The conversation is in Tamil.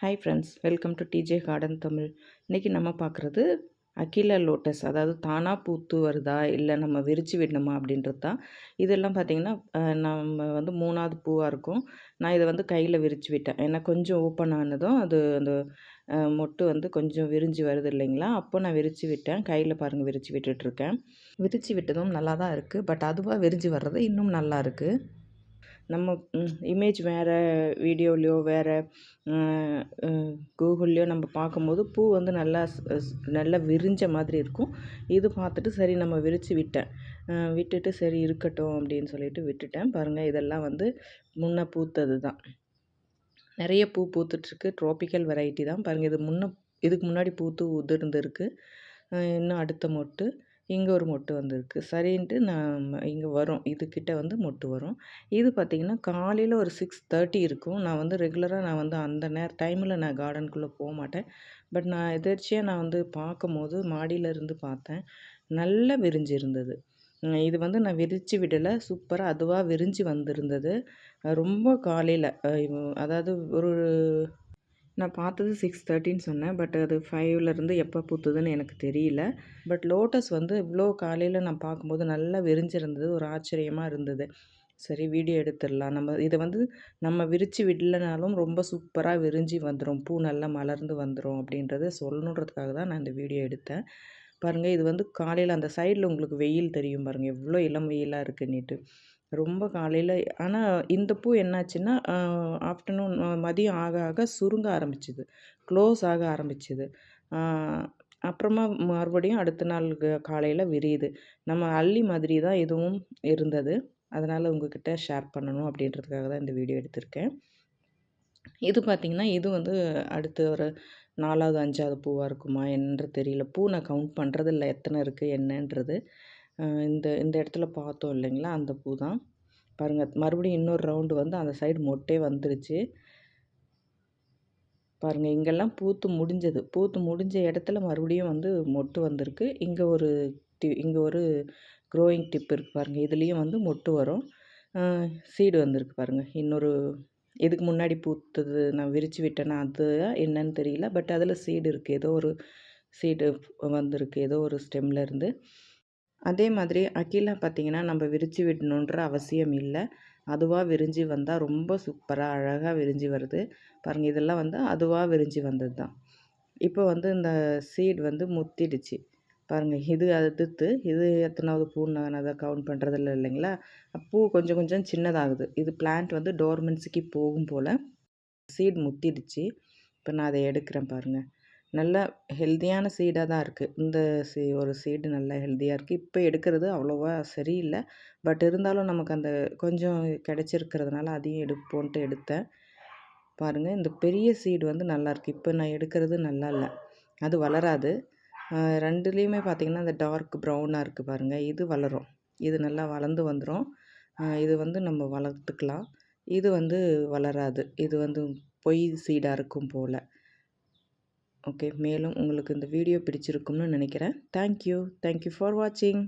Hi friends welcome to DJ garden Tamil இன்றைக்கி நம்ம பார்க்குறது அகில லோட்டஸ் அதாவது தானாக பூத்து வருதா இல்லை நம்ம விரித்து விடணுமா அப்படின்றது தான். இதெல்லாம் பார்த்திங்கன்னா நம்ம வந்து மூணாவது பூவாக இருக்கும். நான் இதை வந்து கையில் விரித்து விட்டேன். ஏன்னா கொஞ்சம் ஓப்பன் ஆனதும் அது அந்த மொட்டு வந்து கொஞ்சம் விரிஞ்சு வருது இல்லைங்களா? அப்போ நான் விரித்து விட்டேன். கையில் பாருங்கள் விரித்து விட்டுட்ருக்கேன் விரித்து விட்டதும் நல்லா தான் இருக்குது பட் அதுவாக விரிஞ்சு வர்றது இன்னும் நல்லா இருக்குது நம்ம இமேஜ் வேறு வீடியோலையோ வேறு கூகுள்லேயோ நம்ம பார்க்கும்போது பூ வந்து நல்லா நல்லா விரிஞ்ச மாதிரி இருக்கும். இது பார்த்துட்டு சரி நம்ம விரித்து விட்டேன். விட்டுட்டு சரி இருக்கட்டும் அப்படின்னு சொல்லிட்டு விட்டுட்டேன். பாருங்கள் இதெல்லாம் வந்து முன்னே பூத்தது தான். நிறைய பூ பூத்துட்ருக்கு ட்ராபிக்கல் வெரைட்டி தான். பாருங்கள் இது முன்ன இதுக்கு முன்னாடி பூத்து உதிர்ந்துருக்கு. இன்னும் அடுத்த மொட்டு. இங்கே ஒரு மொட்டு வந்திருக்கு. சரின்ட்டு நான் இங்கே வரும். இதுக்கிட்ட வந்து மொட்டு வரும். இது பார்த்திங்கன்னா காலையில் ஒரு சிக்ஸ் தேர்ட்டி இருக்கும். நான் வந்து ரெகுலராக நான் வந்து அந்த நேர டைமில் நான் கார்டனுக்குள்ளே போக மாட்டேன். பட் நான் எதிர்ச்சியாக நான் வந்து பார்க்கும்போது மாடியிலேருந்து பார்த்தேன் நல்லா விரிஞ்சு இருந்தது இது வந்து நான் விரித்து விடலை. சூப்பராக அதுவாக விரிஞ்சு வந்திருந்தது. ரொம்ப காலையில் அதாவது ஒரு நான் பார்த்தது சிக்ஸ் தேர்ட்டின்னு சொன்னேன் பட் அது ஃபைவ்லேருந்து எப்போ பூத்துதுன்னு எனக்கு தெரியல. பட் லோட்டஸ் வந்து இவ்வளோ காலையில் நான் பார்க்கும்போது நல்லா விரிஞ்சிருந்தது ஒரு ஆச்சரியமாக இருந்தது. சரி வீடியோ எடுத்துடலாம். நம்ம இதை வந்து நம்ம விரித்து விடலனாலும் ரொம்ப சூப்பராக விரிஞ்சு வந்துடும் பூ நல்லா மலர்ந்து வந்துடும் அப்படின்றத சொல்லணுன்றதுக்காக தான் நான் இந்த வீடியோ எடுத்தேன். பாருங்கள் இது வந்து காலையில் அந்த சைடில் உங்களுக்கு வெயில் தெரியும் பாருங்கள் எவ்வளோ இளம் வெயிலாக இருக்குன்னுட்டு. ரொம்ப காலையில் ஆனால் இந்த பூ என்னாச்சுன்னா ஆஃப்டர்நூன் மதியம் ஆக ஆக சுருங்க ஆரம்பிச்சுது. க்ளோஸ் ஆக ஆரம்பிச்சுது. அப்புறமா மறுபடியும் அடுத்த நாள் காலையில் விரியுது. நம்ம அள்ளி மாதிரி தான் இதுவும் இருந்தது. அதனால் உங்ககிட்ட ஷேர் பண்ணணும் அப்படின்றதுக்காக தான் இந்த வீடியோ எடுத்திருக்கேன். இது பார்த்திங்கன்னா இது வந்து அடுத்து ஒரு நாலாவது அஞ்சாவது பூவாக இருக்குமா என்னன்றது தெரியல. பூ நான் கவுண்ட் பண்ணுறது இல்லை எத்தனை இருக்குது என்னன்றது. இந்த இந்த இடத்துல பார்த்தோம் இல்லைங்களா அந்த பூ தான். பாருங்கள் மறுபடியும் இன்னொரு ரவுண்டு வந்து அந்த சைடு மொட்டே வந்துருச்சு. பாருங்கள் இங்கெல்லாம் பூத்து முடிஞ்சது. பூத்து முடிஞ்ச இடத்துல மறுபடியும் வந்து மொட்டு வந்திருக்கு. இங்கே ஒரு டி இங்கே ஒரு க்ரோயிங் டிப் இருக்குது பாருங்கள் இதுலேயும் வந்து மொட்டு வரும். சீடு வந்திருக்கு பாருங்கள் இன்னொரு இதுக்கு முன்னாடி பூத்தது நான் விரித்து விட்டேன்னா அது என்னன்னு தெரியல பட் அதில் சீடு இருக்குது ஏதோ ஒரு சீடு வந்திருக்கு ஏதோ ஒரு ஸ்டெம்லேருந்து அதே மாதிரி அகிலா பார்த்திங்கன்னா நம்ம விரித்து விடணுன்ற அவசியம் இல்லை. அதுவாக விரிஞ்சு வந்தால் ரொம்ப சூப்பராக அழகாக விரிஞ்சு வருது. பாருங்கள் இதெல்லாம் வந்து அதுவாக விரிஞ்சு வந்தது தான் இப்போ வந்து இந்த சீட் வந்து முத்திடுச்சு. பாருங்கள் இது அடுத்து இது எத்தனாவது பூ நான் அதை கவுண்ட் பண்ணுறதில்ல இல்லைங்களா? பூ கொஞ்சம் கொஞ்சம் சின்னதாகுது. இது பிளான்ட் வந்து டோர்மென்ஸுக்கு போகும் போல் சீட் முத்திடுச்சு. இப்போ நான் அதை எடுக்கிறேன் பாருங்கள் நல்ல ஹெல்த்தியான சீடாக தான் இருக்குது இந்த சீ ஒரு சீடு நல்லா ஹெல்த்தியாக இருக்குது இப்போ எடுக்கிறது அவ்வளோவா சரியில்லை. பட் இருந்தாலும் நமக்கு அந்த கொஞ்சம் கிடச்சிருக்கிறதுனால அதையும் எடுப்போன்ட்டு எடுத்தேன். பாருங்கள் இந்த பெரிய சீடு வந்து நல்லாயிருக்கு இப்போ நான் எடுக்கிறது நல்லா இல்லை. அது வளராது. ரெண்டுலேயுமே பார்த்திங்கன்னா அந்த டார்க் ப்ரௌனாக இருக்குது பாருங்கள் இது வளரும். இது நல்லா வளர்ந்து வந்துடும் இது வந்து நம்ம வளர்த்துக்கலாம். இது வந்து வளராது. இது வந்து பொய் சீடாக இருக்கும் போல். ஓகே மேலும் உங்களுக்கு இந்த வீடியோ பிடிச்சிருக்கும்னு நினைக்கிறேன். தேங்க்யூ தேங்க்யூ ஃபார் வாட்சிங்